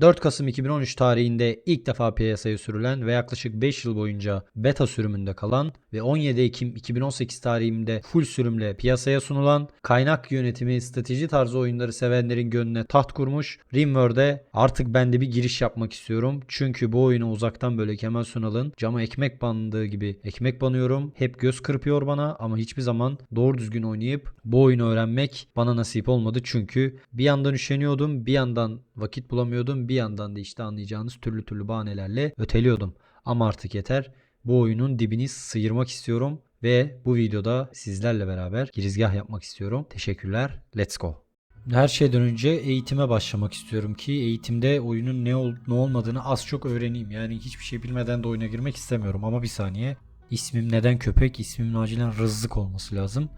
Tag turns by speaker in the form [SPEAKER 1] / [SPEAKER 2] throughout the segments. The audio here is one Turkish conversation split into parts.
[SPEAKER 1] 4 Kasım 2013 tarihinde ilk defa piyasaya sürülen ve yaklaşık 5 yıl boyunca beta sürümünde kalan ve 17 Ekim 2018 tarihinde full sürümle piyasaya sunulan kaynak yönetimi strateji tarzı oyunları sevenlerin gönlüne taht kurmuş Rimworld'e artık ben de bir giriş yapmak istiyorum. Çünkü bu oyunu uzaktan böyle Kemal Sunal'ın cama ekmek bandığı gibi ekmek banıyorum. Hep göz kırpıyor bana ama hiçbir zaman doğru düzgün oynayıp bu oyunu öğrenmek bana nasip olmadı. Çünkü bir yandan üşeniyordum, bir yandan vakit bulamıyordum, bir yandan da işte anlayacağınız türlü türlü bahanelerle öteliyordum. Ama artık yeter. Bu oyunun dibini sıyırmak istiyorum ve bu videoda sizlerle beraber girizgah yapmak istiyorum. Teşekkürler. Let's go. Her şeyden önce eğitime başlamak istiyorum ki eğitimde oyunun ne, ol- ne olmadığını az çok öğreneyim. Yani hiçbir şey bilmeden de oyuna girmek istemiyorum ama bir saniye. İsmim neden köpek? İsmimin acilen rızık olması lazım.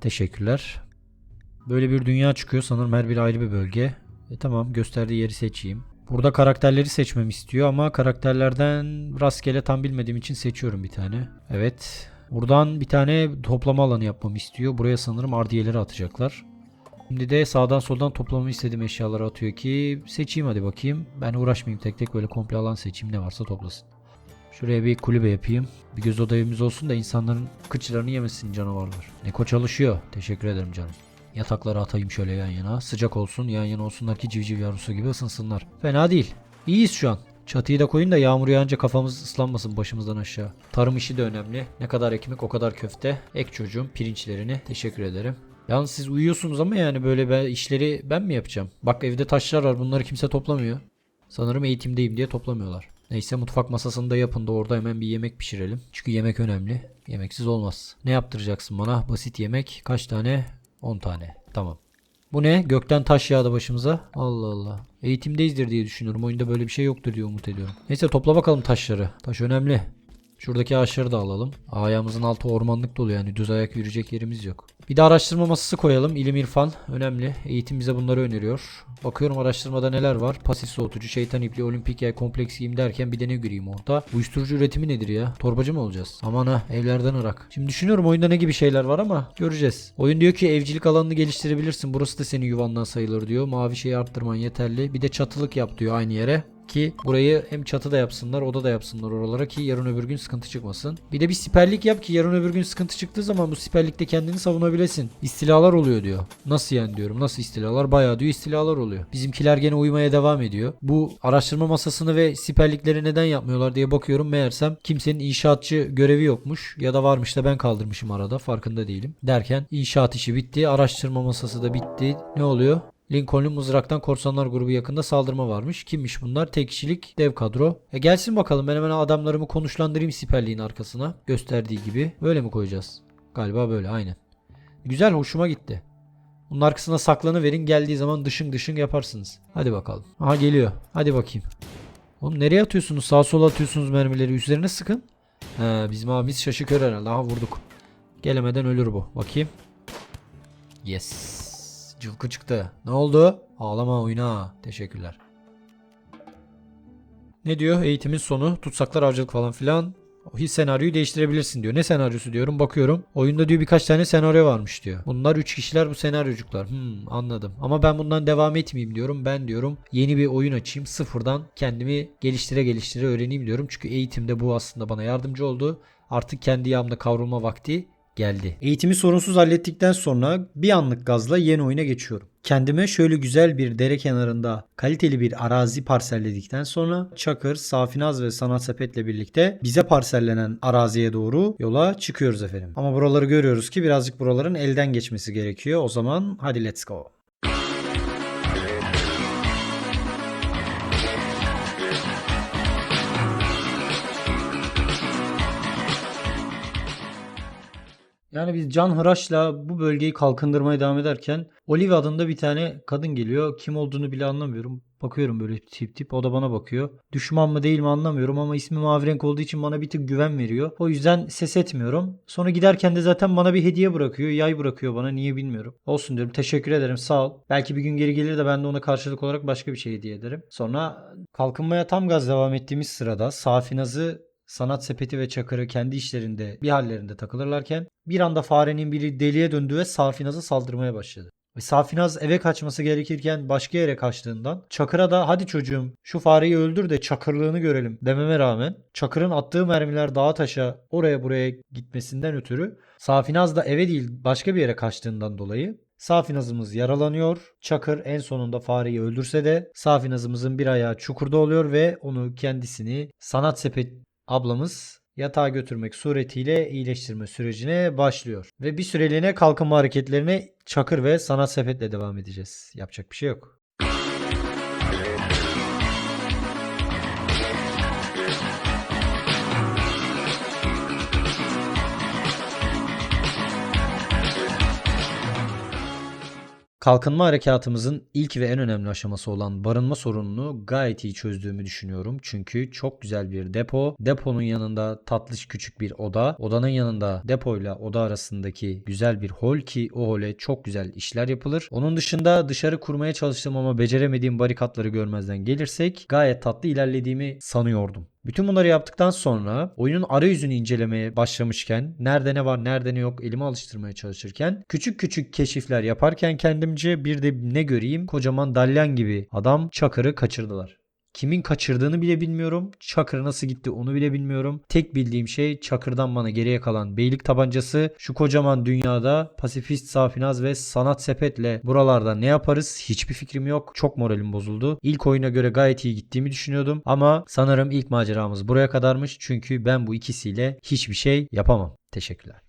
[SPEAKER 1] Teşekkürler. Böyle bir dünya çıkıyor sanırım her bir ayrı bir bölge. E tamam gösterdiği yeri seçeyim. Burada karakterleri seçmemi istiyor ama karakterlerden rastgele tam bilmediğim için seçiyorum bir tane. Evet. Buradan bir tane toplama alanı yapmamı istiyor. Buraya sanırım ardiyeleri atacaklar. Şimdi de sağdan soldan toplamamı istediğim eşyaları atıyor ki seçeyim hadi bakayım. Ben uğraşmayayım tek tek böyle komple alan seçeyim ne varsa toplasın. Şuraya bir kulübe yapayım. Bir göz oda evimiz olsun da insanların kıçlarını yemesin canavarlar. Neko çalışıyor. Teşekkür ederim canım. Yatakları atayım şöyle yan yana. Sıcak olsun yan yana olsunlar ki civciv yavrusu gibi ısınsınlar. Fena değil. İyiyiz şu an. Çatıyı da koyun da yağmur yağınca kafamız ıslanmasın başımızdan aşağı. Tarım işi de önemli. Ne kadar ekmek o kadar köfte. Ek çocuğum pirinçlerini. Teşekkür ederim. Yalnız siz uyuyorsunuz ama yani böyle ben, işleri ben mi yapacağım? Bak evde taşlar var bunları kimse toplamıyor. Sanırım eğitimdeyim diye toplamıyorlar. Neyse mutfak masasında yapın da orada hemen bir yemek pişirelim. Çünkü yemek önemli. Yemeksiz olmaz. Ne yaptıracaksın bana? Basit yemek. Kaç tane? 10 tane. Tamam. Bu ne? Gökten taş yağdı başımıza. Allah Allah. Eğitimdeyizdir diye düşünüyorum. Oyunda böyle bir şey yoktur diye umut ediyorum. Neyse topla bakalım taşları. Taş önemli. Şuradaki ağaçları da alalım. Ayağımızın altı ormanlık dolu yani düz ayak yürüyecek yerimiz yok. Bir de araştırma masası koyalım. İlim irfan önemli. Eğitim bize bunları öneriyor. Bakıyorum araştırmada neler var. Pasif soğutucu, şeytan ipliği, olimpik yay, kompleks giyim derken bir de ne göreyim orada. Uyuşturucu üretimi nedir ya? Torbacı mı olacağız? Aman ha evlerden ırak. Şimdi düşünüyorum oyunda ne gibi şeyler var ama göreceğiz. Oyun diyor ki evcilik alanını geliştirebilirsin. Burası da senin yuvandan sayılır diyor. Mavi şeyi arttırman yeterli. Bir de çatılık yap diyor aynı yere ki burayı hem çatı da yapsınlar oda da yapsınlar oralara ki yarın öbür gün sıkıntı çıkmasın. Bir de bir siperlik yap ki yarın öbür gün sıkıntı çıktığı zaman bu siperlikte kendini savunabilesin. İstilalar oluyor diyor. Nasıl yani diyorum nasıl istilalar? Bayağı diyor istilalar oluyor. Bizimkiler gene uyumaya devam ediyor. Bu araştırma masasını ve siperlikleri neden yapmıyorlar diye bakıyorum meğersem kimsenin inşaatçı görevi yokmuş ya da varmış da ben kaldırmışım arada farkında değilim. Derken inşaat işi bitti araştırma masası da bitti. Ne oluyor? Lincoln'un mızraktan korsanlar grubu yakında saldırma varmış. Kimmiş bunlar? Tek kişilik dev kadro. E gelsin bakalım ben hemen adamlarımı konuşlandırayım siperliğin arkasına. Gösterdiği gibi. Böyle mi koyacağız? Galiba böyle aynen. Güzel hoşuma gitti. Bunun arkasına saklanı verin geldiği zaman dışın dışın yaparsınız. Hadi bakalım. Aha geliyor. Hadi bakayım. Oğlum nereye atıyorsunuz? Sağa sola atıyorsunuz mermileri. Üzerine sıkın. He bizim abimiz şaşı kör herhalde. Aha vurduk. Gelemeden ölür bu. Bakayım. Yes. Cılkı çıktı. Ne oldu? Ağlama oyna. Teşekkürler. Ne diyor? Eğitimin sonu. Tutsaklar avcılık falan filan. Senaryoyu değiştirebilirsin diyor. Ne senaryosu diyorum. Bakıyorum. Oyunda diyor birkaç tane senaryo varmış diyor. Bunlar 3 kişiler bu senaryocuklar. Hmm anladım. Ama ben bundan devam etmeyeyim diyorum. Ben diyorum yeni bir oyun açayım. Sıfırdan kendimi geliştire geliştire öğreneyim diyorum. Çünkü eğitimde bu aslında bana yardımcı oldu. Artık kendi yağımda kavrulma vakti geldi. Eğitimi sorunsuz hallettikten sonra bir anlık gazla yeni oyuna geçiyorum. Kendime şöyle güzel bir dere kenarında kaliteli bir arazi parselledikten sonra Çakır, Safinaz ve Sanat Sepet'le birlikte bize parsellenen araziye doğru yola çıkıyoruz efendim. Ama buraları görüyoruz ki birazcık buraların elden geçmesi gerekiyor. O zaman hadi let's go. Yani biz can hıraşla bu bölgeyi kalkındırmaya devam ederken Olive adında bir tane kadın geliyor. Kim olduğunu bile anlamıyorum. Bakıyorum böyle tip tip o da bana bakıyor. Düşman mı değil mi anlamıyorum ama ismi mavi renk olduğu için bana bir tık güven veriyor. O yüzden ses etmiyorum. Sonra giderken de zaten bana bir hediye bırakıyor. Yay bırakıyor bana niye bilmiyorum. Olsun diyorum teşekkür ederim sağ ol. Belki bir gün geri gelir de ben de ona karşılık olarak başka bir şey hediye ederim. Sonra kalkınmaya tam gaz devam ettiğimiz sırada Safinaz'ı Sanat sepeti ve çakırı kendi işlerinde bir hallerinde takılırlarken bir anda farenin biri deliye döndü ve Safinaz'a saldırmaya başladı. Ve Safinaz eve kaçması gerekirken başka yere kaçtığından Çakır'a da hadi çocuğum şu fareyi öldür de çakırlığını görelim dememe rağmen Çakır'ın attığı mermiler dağa taşa oraya buraya gitmesinden ötürü Safinaz da eve değil başka bir yere kaçtığından dolayı Safinazımız yaralanıyor. Çakır en sonunda fareyi öldürse de Safinazımızın bir ayağı çukurda oluyor ve onu kendisini sanat sepet ablamız yatağa götürmek suretiyle iyileştirme sürecine başlıyor. Ve bir süreliğine kalkınma hareketlerine Çakır ve sanat sepetle devam edeceğiz. Yapacak bir şey yok. Kalkınma harekatımızın ilk ve en önemli aşaması olan barınma sorununu gayet iyi çözdüğümü düşünüyorum. Çünkü çok güzel bir depo. Deponun yanında tatlış küçük bir oda. Odanın yanında depoyla oda arasındaki güzel bir hol ki o hole çok güzel işler yapılır. Onun dışında dışarı kurmaya çalıştığım ama beceremediğim barikatları görmezden gelirsek gayet tatlı ilerlediğimi sanıyordum. Bütün bunları yaptıktan sonra oyunun arayüzünü incelemeye başlamışken nerede ne var nerede ne yok elime alıştırmaya çalışırken küçük küçük keşifler yaparken kendimce bir de ne göreyim kocaman dalyan gibi adam Çakır'ı kaçırdılar. Kimin kaçırdığını bile bilmiyorum. Çakır nasıl gitti onu bile bilmiyorum. Tek bildiğim şey Çakır'dan bana geriye kalan beylik tabancası. Şu kocaman dünyada pasifist safinaz ve sanat sepetle buralarda ne yaparız hiçbir fikrim yok. Çok moralim bozuldu. İlk oyuna göre gayet iyi gittiğimi düşünüyordum. Ama sanırım ilk maceramız buraya kadarmış. Çünkü ben bu ikisiyle hiçbir şey yapamam. Teşekkürler.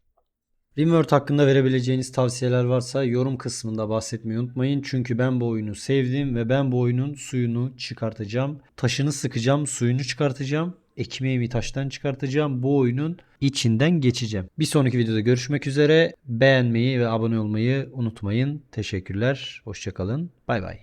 [SPEAKER 1] Rimworld hakkında verebileceğiniz tavsiyeler varsa yorum kısmında bahsetmeyi unutmayın. Çünkü ben bu oyunu sevdim ve ben bu oyunun suyunu çıkartacağım. Taşını sıkacağım, suyunu çıkartacağım. Ekmeğimi taştan çıkartacağım. Bu oyunun içinden geçeceğim. Bir sonraki videoda görüşmek üzere. Beğenmeyi ve abone olmayı unutmayın. Teşekkürler. Hoşçakalın. Bay bay.